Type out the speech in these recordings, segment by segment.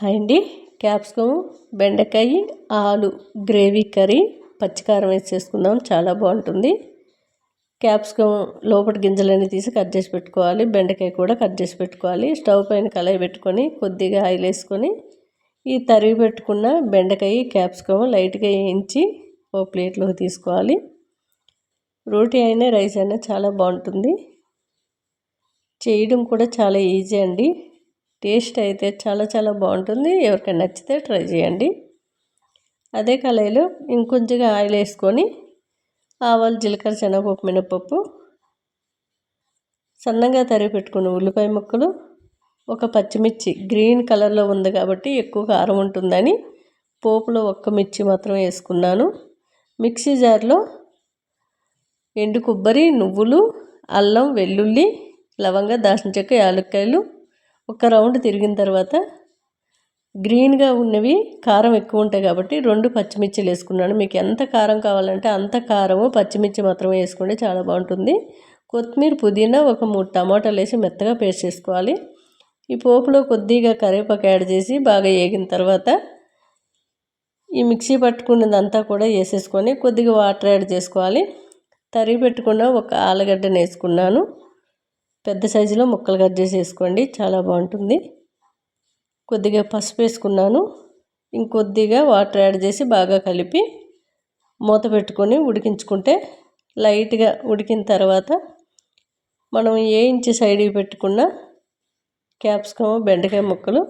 Hi అండి. Capsicum బెండకాయ ఆలు గ్రేవీ కర్రీ పచ్చికారం వేసి చేసుకుందాం. చాలా బాగుంటుంది. క్యాప్సికమ్ లోపల గింజలన్నీ తీసి కట్ చేసి పెట్టుకోవాలి. బెండకాయ కూడా కట్ చేసి పెట్టుకోవాలి. స్టవ్ పైన కళాయి పెట్టుకొని కొద్దిగా ఆయిల్ వేసుకొని ఈ తరిగి పెట్టుకున్న బెండకాయ క్యాప్సికమ్ లైట్గా వేయించి ఓ ప్లేట్లోకి తీసుకోవాలి. రోటీ అయినా రైస్ అయినా చాలా బాగుంటుంది. చేయడం కూడా చాలా ఈజీ అండి. టేస్ట్ అయితే చాలా చాలా బాగుంటుంది. ఎవరికైనా నచ్చితే ట్రై చేయండి. అదే కళాయిలో ఇంకొంచెంగా ఆయిల్ వేసుకొని ఆవాలు జీలకర్ర శనగపప్పు మినపప్పు సన్నగా తరిగి పెట్టుకున్న ఉల్లిపాయ ముక్కలు ఒక పచ్చిమిర్చి గ్రీన్ కలర్లో ఉంది కాబట్టి ఎక్కువ కారం ఉంటుందని పోపులో ఒక్క మిర్చి మాత్రం వేసుకున్నాను. మిక్సీ జార్లో ఎండు కొబ్బరి నువ్వులు అల్లం వెల్లుల్లి లవంగ దాచిన చెక్క యాలక్కాయలు ఒక రౌండ్ తిరిగిన తర్వాత గ్రీన్గా ఉన్నవి కారం ఎక్కువ ఉంటాయి కాబట్టి రెండు పచ్చిమిర్చిలు వేసుకున్నాను. మీకు ఎంత కారం కావాలంటే అంత కారము పచ్చిమిర్చి మాత్రమే వేసుకుంటే చాలా బాగుంటుంది. కొత్తిమీర పుదీనా ఒక మూడు టమాటాలు వేసి మెత్తగా పేస్ట్ చేసుకోవాలి. ఈ పోపులో కొద్దిగా కరివేపాకు యాడ్ చేసి బాగా వేగిన తర్వాత ఈ మిక్సీ పట్టుకున్నదంతా కూడా వేసేసుకొని కొద్దిగా వాటర్ యాడ్ చేసుకోవాలి. తరిగి పెట్టుకున్న ఒక ఆలుగడ్డను వేసుకున్నాను. పెద్ద సైజులో ముక్కలు కట్ చేసి వేసుకోండి. చాలా బాగుంటుంది. కొద్దిగా పసుపు వేసుకున్నాను. ఇంకొద్దిగా వాటర్ యాడ్ చేసి బాగా కలిపి మూత పెట్టుకొని ఉడికించుకుంటే లైట్గా ఉడికిన తర్వాత మనం ఏ ఇంచు సైడ్కి పెట్టుకున్న క్యాప్సికమ్ బెండకాయ ముక్కలు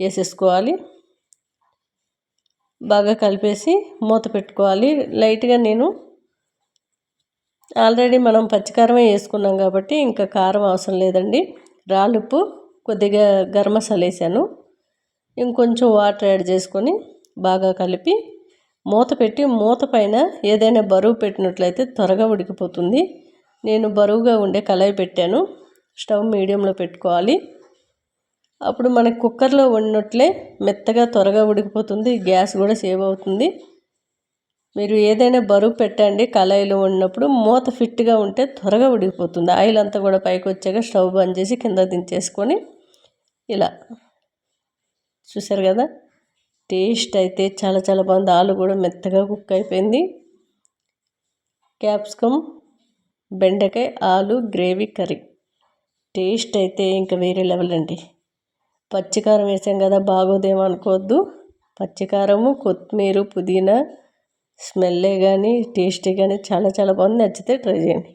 వేసేసుకోవాలి. బాగా కలిపేసి మూత పెట్టుకోవాలి. లైట్గా నేను ఆల్రెడీ మనం పచ్చికారమే వేసుకున్నాం కాబట్టి ఇంకా కారం అవసరం లేదండి. రాళ్ళుప్పు కొద్దిగా గరం మసాలా వేసాను. ఇంకొంచెం వాటర్ యాడ్ చేసుకొని బాగా కలిపి మూత పెట్టి మూత పైన ఏదైనా బరువు పెట్టినట్లయితే త్వరగా ఉడికిపోతుంది. నేను బరువుగా ఉండే కళాయి పెట్టాను. స్టవ్ మీడియంలో పెట్టుకోవాలి. అప్పుడు మనకి కుక్కర్లో వండినట్లే మెత్తగా త్వరగా ఉడికిపోతుంది. గ్యాస్ కూడా సేవ్ అవుతుంది. మీరు ఏదైనా బరువు పెట్టండి కళాయిలో ఉన్నప్పుడు మూత ఫిట్గా ఉంటే త్వరగా ఉడికిపోతుంది. ఆయిల్ అంతా కూడా పైకి వచ్చాక స్టవ్ బంద్ చేసి కింద దించేసుకొని ఇలా. చూసారు కదా? టేస్ట్ అయితే చాలా చాలా బాగుంది. ఆలు కూడా మెత్తగా కుక్ అయిపోయింది. క్యాప్సికమ్ బెండకాయ ఆలు గ్రేవీ కర్రీ. టేస్ట్ అయితే ఇంకా వేరే లెవెల్ అండి. పచ్చికారం వేసాం కదా బాగోదేమో అనుకోవద్దు. పచ్చికారము కొత్తిమీర పుదీనా స్మెల్లే కానీ టేస్టీ కానీ చాలా చాలా బాగుంది. నచ్చితే ట్రై చేయండి.